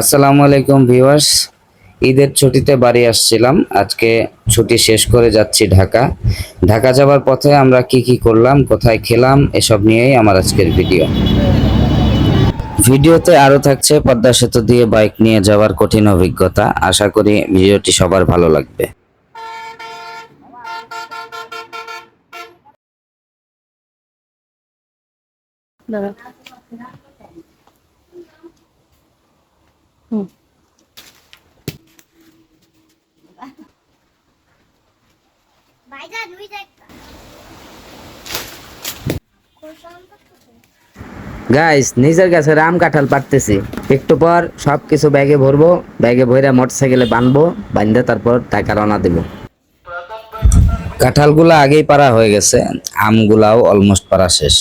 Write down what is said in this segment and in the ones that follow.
আসসালামু আলাইকুম ভিউয়ার্স। ঈদের ছুটিতে বাড়ি আসছিলাম। আজকে ছুটি শেষ করে যাচ্ছি ঢাকা। ঢাকা যাওয়ার পথে আমরা কি কি করলাম, কোথায় খেলাম, এসব নিয়েই আমার আজকের ভিডিও। ভিডিওতে আরও থাকছে পদ্মা সেতু দিয়ে বাইক নিয়ে যাওয়ার কঠিন অভিজ্ঞতা। আশা করি ভিডিওটি সবার ভালো লাগবে। হুম। গাইস নিজের কাছে রাম কাঁঠাল পারতেছি একটু পর সবকিছু ব্যাগে ভরবো ব্যাগে ভরে মোটরসাইকেলে বানবো বান্ধে তারপর টাকা রওনা দেব। কাঁঠালগুলো আগেই পারা হয়ে গেছে আমগুলাও অলমোস্ট পারা শেষ।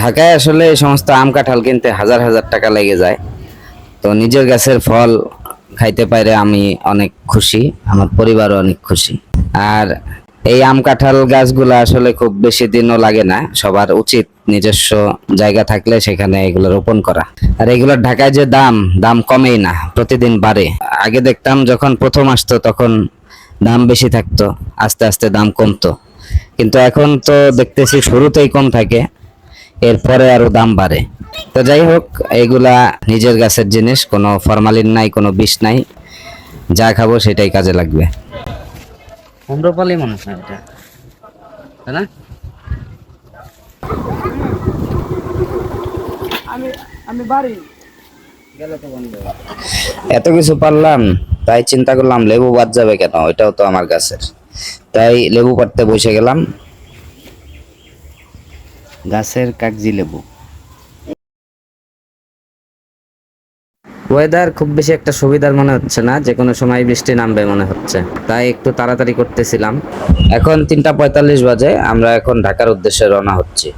ঢাকায় আসলে এই সমস্ত আম কাঁঠাল কিনতে হাজার হাজার টাকা লেগে যায়। তো নিজের গাছের ফল খাইতে পারে আমি অনেক খুশি, আমার পরিবারও অনেক খুশি। আর এই আম কাঁঠাল গাছগুলো আসলে খুব বেশি দিনও লাগে না, সবার উচিত নিজস্ব জায়গা থাকলে সেখানে এগুলো রোপণ করা। আর এগুলোর ঢাকায় যে দাম দাম কমেই না, প্রতিদিন বাড়ে। আগে দেখতাম যখন প্রথম আসতো তখন দাম বেশি থাকতো, আস্তে আস্তে দাম কমতো। কিন্তু এখন তো দেখতেছি শুরুতেই কম থাকে। এরপরে আরও দাম বাড়ে। তো যাই হোক এগুলা নিজের গাছের জিনিস কোনো ফরমালিন নাই কোনো বিষ নাই। যা খাব সেটাই কাজে লাগবে। অম্রপালি মনে হয় এটা। তাই না? আমি আমি বাড়ি। এত কিছু পারলাম তাই চিন্তা করলাম লেবু বাদ যাবে কেন? ওইটাও তো আমার গাছের। তাই লেবু পাড়তে বসে গেলাম। গাছের কাগজি লেবু। ওয়েদার খুব বেশি একটা সুবিধার মনে হচ্ছে না, যে কোনো সময় বৃষ্টি নামবে মনে হচ্ছে। তাই একটু তাড়াতাড়ি করতেছিলাম। এখন তিনটা পঁয়তাল্লিশ বাজে, আমরা এখন ঢাকার উদ্দেশ্যে রওনা হচ্ছি।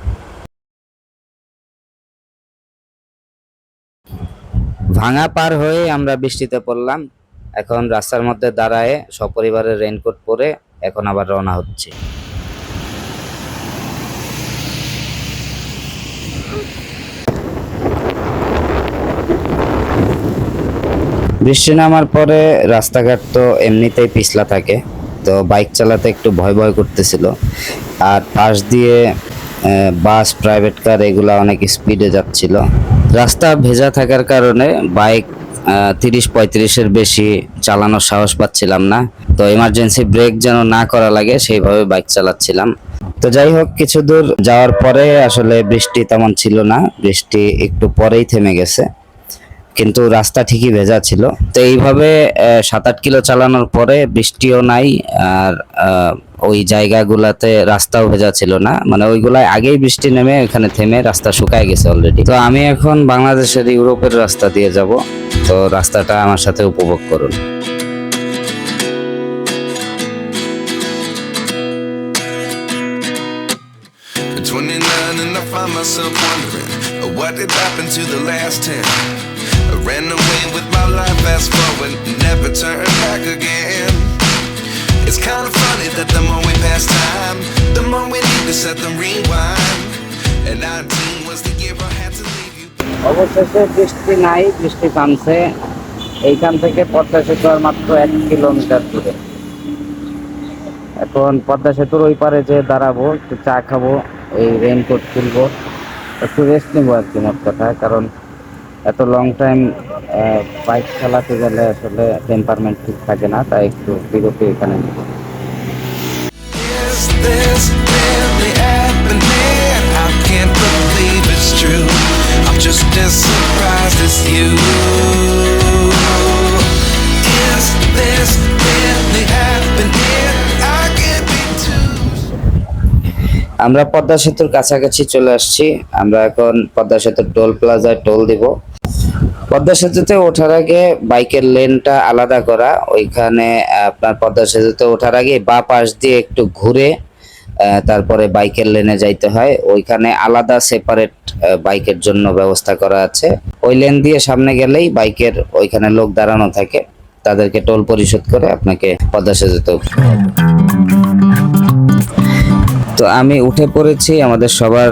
ভাঙা পার হয়ে আমরা বৃষ্টিতে পড়লাম। এখন রাস্তার মধ্যে দাঁড়ায় সপরিবারের রেইনকোট পরে এখন আবার রওনা হচ্ছে। বৃষ্টি নামার পরে রাস্তাঘাট তো এমনিতেই পিছলা থাকে, তো বাইক চালাতে একটু ভয় ভয় করতেছিল। আর পাশ দিয়ে বাস প্রাইভেট কার এগুলা অনেক স্পিডে যাচ্ছিল। রাস্তা ভেজা থাকার কারণে বাইক তিরিশ পঁয়ত্রিশের বেশি চালানোর সাহস পাচ্ছিলাম না। তো এমার্জেন্সি ব্রেক যেন না করা লাগে, সেইভাবে বাইক চালাচ্ছিলাম। তো যাই হোক, কিছু দূর যাওয়ার পরে আসলে বৃষ্টি তেমন ছিল না। বৃষ্টি একটু পরেই থেমে গেছে। কিন্তু রাস্তা ঠিকই ভেজা ছিল। তো এইভাবে সাত আট কিলো চালানোর পরে বৃষ্টিও নাই, আর ওই জায়গাগুলাতে রাস্তাও ভেজা ছিল না। মানে ওইগুলায় আগেই বৃষ্টি নেমে এখানে থেমে রাস্তা শুকায় গেছে অলরেডি তো আমি এখন বাংলাদেশের, ইউরোপের রাস্তা দিয়ে যাব। তো রাস্তাটা আমার সাথে উপভোগ করুন। And I find myself wondering, what did happen to the last 10. Ran away with my life, fast forward, never turn back again. It's kind of funny that the more we pass time, the more we need to set the rewind. And 19 was the year I had to leave you. এইখান থেকে পদ্মা সেতু আর মাত্র এক kilometre দূরে এখন পদ্মা সেতুর ওই পারে যে দাঁড়াবো একটু চা খাব এই রেইনকোট খুলবো একটু রেস্ট নেব আর কি মোট কথা কারণ এত লং টাইম বাইক চালাতে গেলে আসলে টেম্পারমেন্ট ঠিক থাকে না তাই একটু বিরতি এখানে আমরা পদ্মা সেতুর কাছাকাছি চলে আসছি। আমরা এখন পদ্মা সেতুর টোল প্লাজায় টোল দিব। পদ্মা সেতুতে ওঠার আগে বাইকের লেনটা আলাদা করা। ওইখানে আপনার পদ্মা সেতুতে ওঠার আগে বা পাশ দিয়ে একটু ঘুরে তারপরে বাইকের লেনে যাইতে হয়। ওইখানে আলাদা সেপারেট বাইকের জন্য ব্যবস্থা করা আছে। ওই লেন দিয়ে সামনে গেলেই বাইকের ওইখানে লোক দাঁড়ানো থাকে। তাদেরকে টোল পরিশোধ করে আপনাকে পদ্মা সেতুতে তো আমি উঠে পড়েছি আমাদের সবার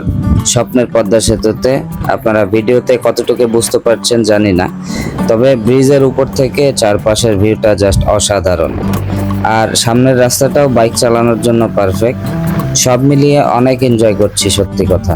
স্বপ্নের পদ্মা সেতুতে আপনারা ভিডিওতে কতটুকু বুঝতে পারছেন জানি না, তবে ব্রিজের উপর থেকে চারপাশের ভিউটা জাস্ট অসাধারণ। আর সামনের রাস্তাটাও বাইক চালানোর জন্য পারফেক্ট। সব মিলিয়ে অনেক এনজয় করছি, সত্যি কথা।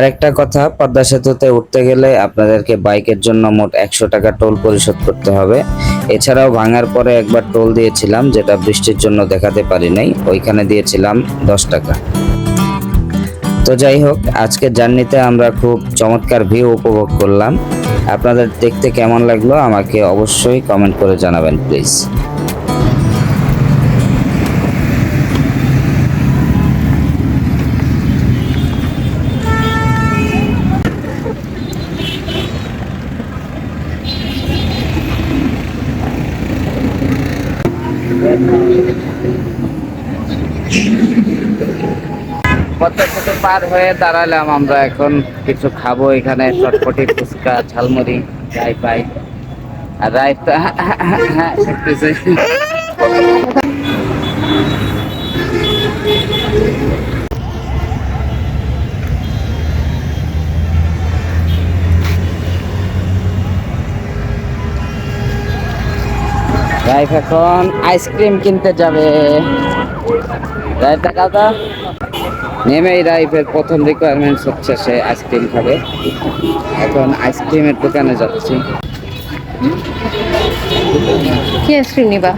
আরেকটা কথা, পদ্মা সেতুতে উঠতে গেলে আপনাদেরকে বাইকের জন্য মোট একশো টাকা টোল পরিশোধ করতে হবে। এছাড়াও ভাঙার পরে একবার টোল দিয়েছিলাম, যেটা বৃষ্টির জন্য দেখাতে পারি নাই। ওইখানে দিয়েছিলাম দশ টাকা। তো যাই হোক আজকের জার্নিতে আমরা খুব চমৎকার ভিউ উপভোগ করলাম। আপনাদের দেখতে কেমন লাগল আমাকে অবশ্যই কমেন্ট করে জানাবেন, প্লিজ। পদ্মা সেতু পার হয়ে দাঁড়ালাম, আমরা এখন কিছু খাব এখানে, চটপটি, ফুচকা, ঝালমুড়ি যাই পাই। আর রাইট তো করতেছে রাইফ এখন আইসক্রিম কিনতে যাবে। রাইফ দেখা নেমেই রাইফের প্রথম রিকোয়ারমেন্টস হচ্ছে সে আইসক্রিম খাবে। এখন আইসক্রিমের দোকানে যাচ্ছি। কি আইসক্রিম নিবা?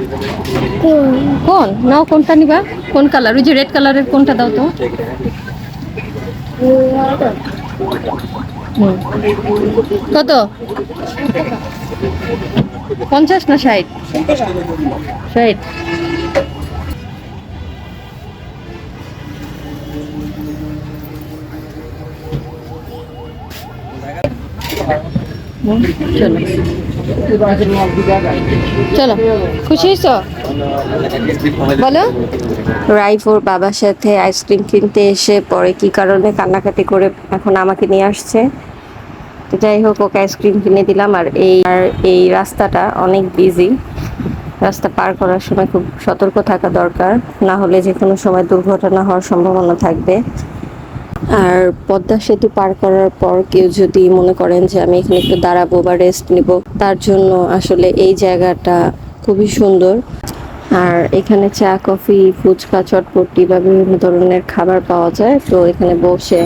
কোন? নাও, কোনটা নিবা? কোন কালার ওই যে রেড কালারের কোনটা দাও তো? কত? পঞ্চাশ না ষাট? ষাট। চলো। চলো খুশি হয়েছো? বলো। রাইফ ওর বাবার সাথে আইসক্রিম কিনতে এসে পরে কি কারণে কান্নাকাটি করে এখন আমাকে নিয়ে আসছে? তো যাই হোক, ওকে আইসক্রিম কিনে দিলাম আর এই আর এই রাস্তাটা অনেক বিজি রাস্তা পার করার সময় খুব সতর্ক থাকা দরকার। না হলে যে কোনো সময় দুর্ঘটনা হওয়ার সম্ভাবনা থাকবে। আর পদ্মা সেতু পার করার পর কেউ যদি মনে করেন যে আমি এখানে একটু দাঁড়াবো বা রেস্ট নিব, তার জন্য আসলে এই জায়গাটা খুবই সুন্দর। আর এখানে চা, কফি, ফুচকা, চটপটি বা বিভিন্ন ধরনের খাবার পাওয়া যায়। তো এখানে বসে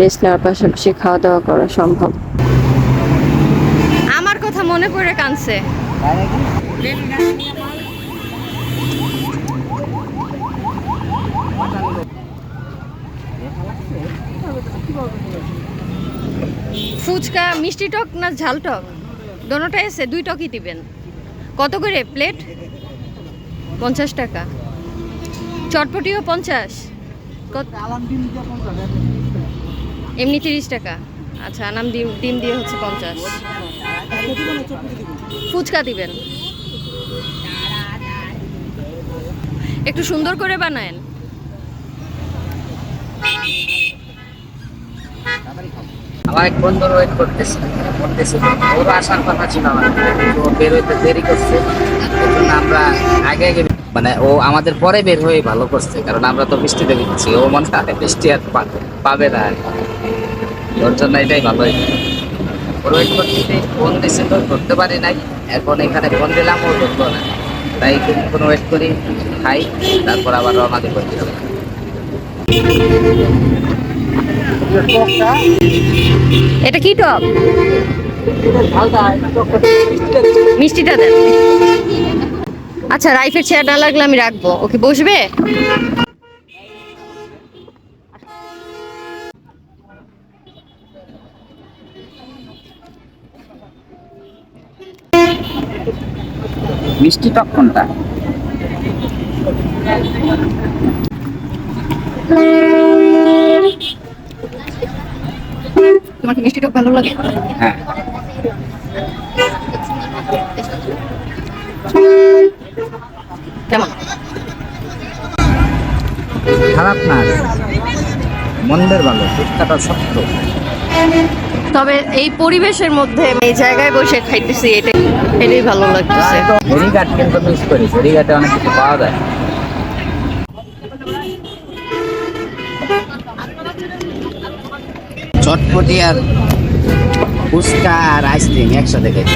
রেস্ট নেওয়ার পাশাপাশি খাওয়া দাওয়া করা সম্ভব। আমার কথা মনে পড়ে কানছে ফুচকা, মিষ্টি টক না ঝাল টক? দোনোটা এসে দুই টকই দিবেন। কত করে প্লেট? পঞ্চাশ টাকা। চটপটিও পঞ্চাশ। এমনি তিরিশ টাকা। আচ্ছা আনাম ডিম ডিম দিয়ে হচ্ছে পঞ্চাশ। ফুচকা দিবেন। একটু সুন্দর করে বানায়েন। আমার এক বন্ধুর ওয়েট করতেছে। করতেছিল ওর আসার কথা ছিল আমার তো বের হইতে দেরি করছে। আমরা আগে আগে মানে ও আমাদের পরে বের হয়ে ভালো করছে, কারণ আমরা তো বৃষ্টিতে ভিজছি ও মনে হয় বৃষ্টি আর পাবে না আর। ওর জন্য এটাই ভালো ওর ওয়েট করতে ফোন দিছিল ধরতে পারি নাই। এখন এখানে ফোন দিলাম, ও ধরলো না। তাই কোনো ওয়েট করি, খাই, তারপর আবার রওনা দিব। এটা কি টক? মিষ্টিটা দেন। আচ্ছা রাইফের চেয়ার না লাগলে আমি রাখব। ওকে বসবে? মিষ্টি টক কোনটা? তোমার কি মিষ্টি টক ভালো লাগে? হ্যাঁ। কেমন? খারাপ না। মন্দের ভালো ফুচকাটা তবে এই পরিবেশের মধ্যে এই জায়গায় বসে খাইতেছি এটাই এটাই ভালো লাগতেছে। ফেরিঘাট কিন্তু মিস করি। ফেরিঘাটে অনেক কিছু পাওয়া যায়। চটপটি আর ফুচকা আর আইসক্রিম একসাথে খাই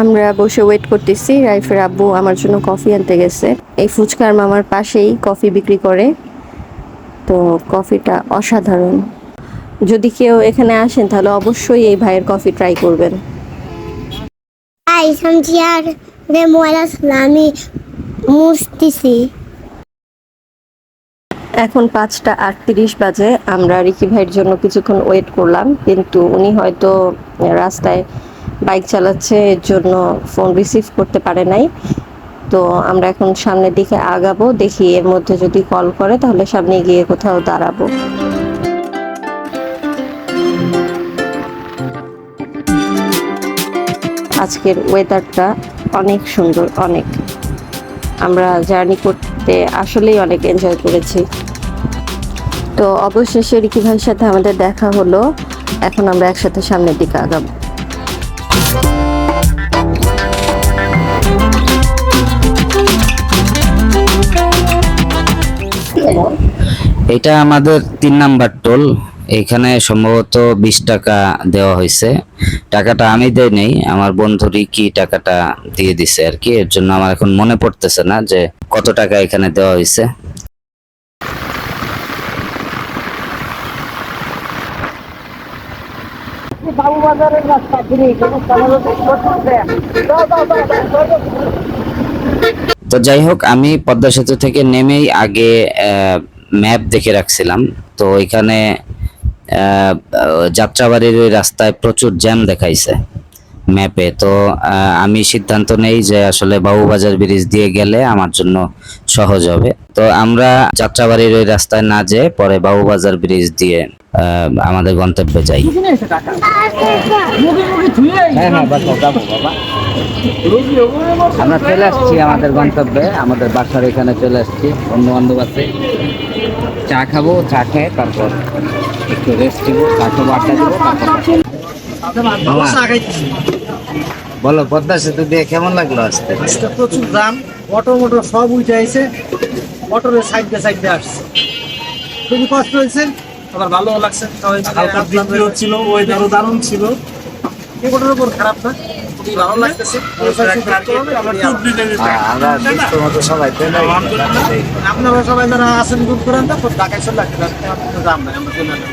আমরা বসে ওয়েট করতেছি রাইফের আব্বু আমার জন্য কফি আনতে গেছে। এই ফুচকার মামার পাশেই কফি বিক্রি করে। তো কফিটা অসাধারণ। যদি কেউ এখানে আসেন তাহলে অবশ্যই এই ভাইয়ের কফি ট্রাই করবেন। আই সামজিয়ার রে মোয়ালা সালামি মুস্তিসি এখন পাঁচটা আটত্রিশ বাজে। আমরা রিকি ভাইয়ের জন্য কিছুক্ষণ ওয়েট করলাম, কিন্তু উনি হয়তো রাস্তায় বাইক চালাচ্ছে, এর জন্য ফোন রিসিভ করতে পারে নাই। তো আমরা এখন সামনের দিকে আগাবো, দেখি এর মধ্যে যদি কল করে, তাহলে সামনে গিয়ে কোথাও দাঁড়াবো। আজকের ওয়েদারটা অনেক সুন্দর, অনেক। আমরা জার্নি করতে আসলেই অনেক এনজয় করেছি। তো অবশেষে রিকি ভাইয়ের সাথে আমাদের দেখা হলো। এখন আমরা একসাথে সামনের দিকে আগাবো। এটা আমাদের তিন নাম্বার টোল। এখানে সম্ভবত বিশ টাকা দেওয়া হয়েছে। টাকাটা আমি দেই নেই, আমার বন্ধু রিকি টাকাটা দিয়ে দিছে আর কি। এর জন্য আমার এখন মনে পড়তেছে না যে কত টাকা এখানে দেওয়া হয়েছে। তো যাই হোক, আমি পদ্মা সেতু থেকে নেমেই আগে ম্যাপ দেখে রাখছিলাম। তো এখানে যাত্রাবাড়ির ওই রাস্তায় প্রচুর জ্যাম দেখাইছে। ম্যাপে তো আহ, আমি সিদ্ধান্ত নেই যে আসলে বাবুবাজার ব্রিজ দিয়ে গেলে আমার জন্য সহজ হবে। তো আমরা যাত্রাবাড়ির ওই রাস্তায় না যেয়ে পরে বাবুবাজার ব্রিজ দিয়ে আহ, আমাদের গন্তব্যে যাই। হ্যাঁ হ্যাঁ আমরা চলে আসছি আমাদের গন্তব্যে। আমাদের বাসার এখানে চলে আসছি। বন্ধু বান্ধব আছে। চা খাব চা খেয়ে তারপর একটু রেস্ট দিব তারপর বলো পদ্মা সেতু দিয়ে কেমন লাগল আসতে প্রচুর দাম অটো মোটো সব উঠে আইছে অটোর সাইড দিয়ে সাইড দিয়ে আসছে। খুবই কষ্ট হয়েছে আবার ভালো লাগছে। হালকা বৃষ্টি হচ্ছিল ওয়েদারও দারুণ ছিল। এগুলোর উপর খারাপ না। খুবই ভালো লাগতেছে? আমরা সুস্থ মতো সবাই আপনারা সবাই যারা আছেন দূর করেন না ঢাকায় চলে আসতে আমরা চলে আসব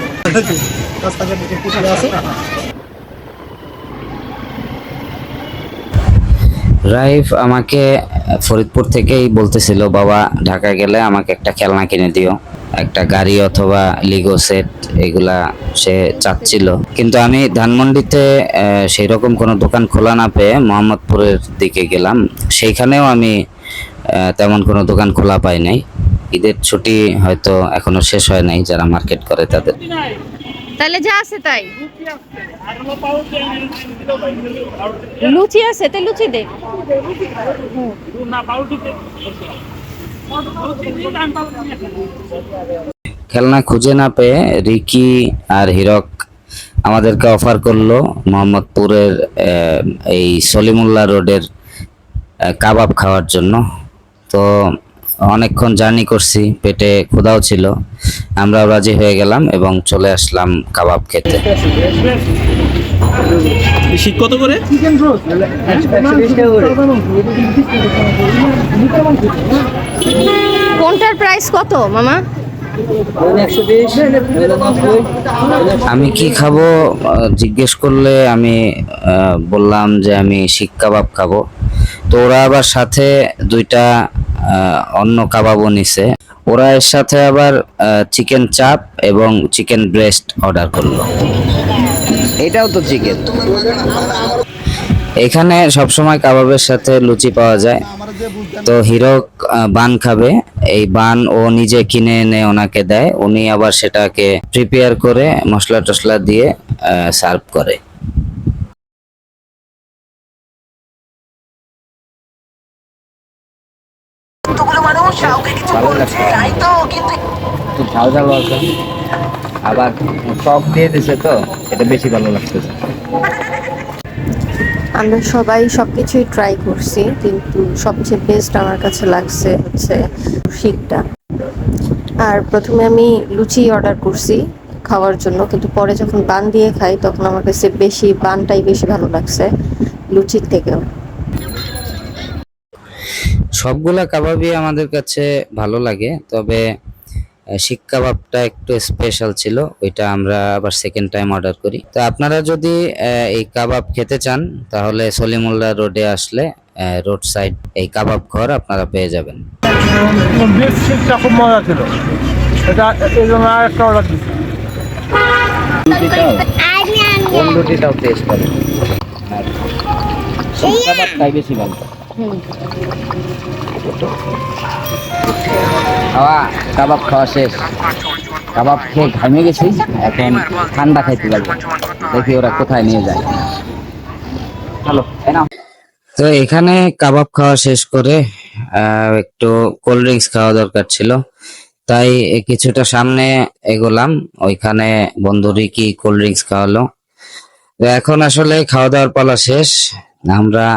রাস্তাঘাট দিকে পিছিয়ে আছে রাইফ আমাকে ফরিদপুর থেকেই বলতেছিল বাবা ঢাকা গেলে আমাকে একটা খেলনা কিনে দিও। একটা গাড়ি অথবা লিগো সেট এগুলা সে চাচ্ছিল। কিন্তু আমি ধানমন্ডিতে সেই রকম কোনো দোকান খোলা না পেয়ে মোহাম্মদপুরের দিকে গেলাম। সেইখানেও আমি তেমন কোনো দোকান খোলা পাই নাই। ঈদের ছুটি হয়তো এখনও শেষ হয় নাই যারা মার্কেট করে তাদের। তাহলে যা আছে তাই। লুচি আছে তাই লুচি দে। খেলনা খুঁজে না পেয়ে রিকি আর হিরক আমাদেরকে অফার করল মোহাম্মদপুরের এই সলিমুল্লাহ রোডের কাবাব খাওয়ার জন্য তো অনেকক্ষণ জার্নি করছি পেটে ক্ষুধাও ছিল আমরাও রাজি হয়ে গেলাম এবং চলে আসলাম কাবাব খেতে কত করে কোনটার প্রাইস কত মামা? আমি কি খাব জিজ্ঞেস করলে আমি বললাম যে আমি শিক কাবাব খাব। তো ওরা আবার সাথে দুইটা অন্য কাবাবও নিছে। ওরা এর সাথে আবার চিকেন চাপ এবং চিকেন ব্রেস্ট অর্ডার করল। এটাও তো চিকেন এখানে সবসময় কাবাবের সাথে লুচি পাওয়া যায়। তো হিরক আহ, বান খাবে। এই বান ও নিজে কিনে এনে ওনাকে দেয়। উনি আবার সেটাকে প্রিপেয়ার করে মশলা টসলা দিয়ে সার্ভ করে। একটু ঝাল ঝাল আবার টক দিয়ে দিছে তো এটা বেশি ভালো লাগতেছে। আমরা সবাই সবকিছুই ট্রাই করছি, কিন্তু সবচেয়ে বেস্ট আমার কাছে লাগছে হচ্ছে শিকটা আর প্রথমে আমি লুচি অর্ডার করছি খাওয়ার জন্য, কিন্তু পরে যখন বান দিয়ে খাই, তখন আমার কাছে বেশি বানটাই বেশি ভালো লাগছে লুচির থেকেও। সবগুলা কাবাবই আমাদের কাছে ভালো লাগে, তবে আহ, শিক কাবাবটা একটু স্পেশাল ছিল ওইটা আমরা আবার সেকেন্ড টাইম অর্ডার করি। তো আপনারা যদি এই কাবাব খেতে চান তাহলে সলিমুল্লাহ রোডে আসলে রোড সাইড এই কাবাব ঘর আপনারা পেয়ে যাবেন। বিফ শিকটা খুব মজা ছিল। এটা এই জন্য একটা অর্ডার দিচ্ছি। কোন টেস্ট করেন আর শিক বেশি ভালো। খাওয়া, কাবাব খাওয়া শেষ। কাবাব খেয়ে ঘামে গেছি, এখন ঠান্ডা খাইতে লাগবে দেখি ওরা কোথায় নিয়ে যায়। চলো তো এখানে কাবাব খাওয়া শেষ করে একটু কোল্ড ড্রিঙ্কস খাওয়া দরকার ছিল। তাই কিছুটা সামনে এগোলাম, ওইখানে বন্ধু রিকি কোল্ড ড্রিঙ্কস খাওয়ালো। এখন আসলে খাওয়া দাওয়ার পালা শেষ। আমরা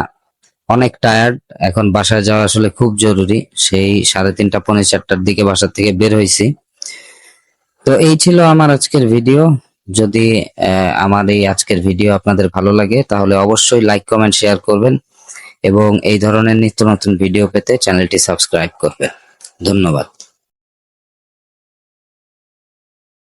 অনেক টায়ার্ড এখন বাসায় যাওয়া আসলে খুব জরুরি। সেই সাড়ে তিনটা, পৌনে চারটার দিকে বাসা থেকে বের হয়েছি। তো এই ছিল আমার আজকের ভিডিও যদি আমার এই আজকের ভিডিও আপনাদের ভালো লাগে, তাহলে অবশ্যই লাইক কমেন্ট শেয়ার করবেন এবং এই ধরনের নিত্য নতুন ভিডিও পেতে চ্যানেলটি সাবস্ক্রাইব করবেন। ধন্যবাদ।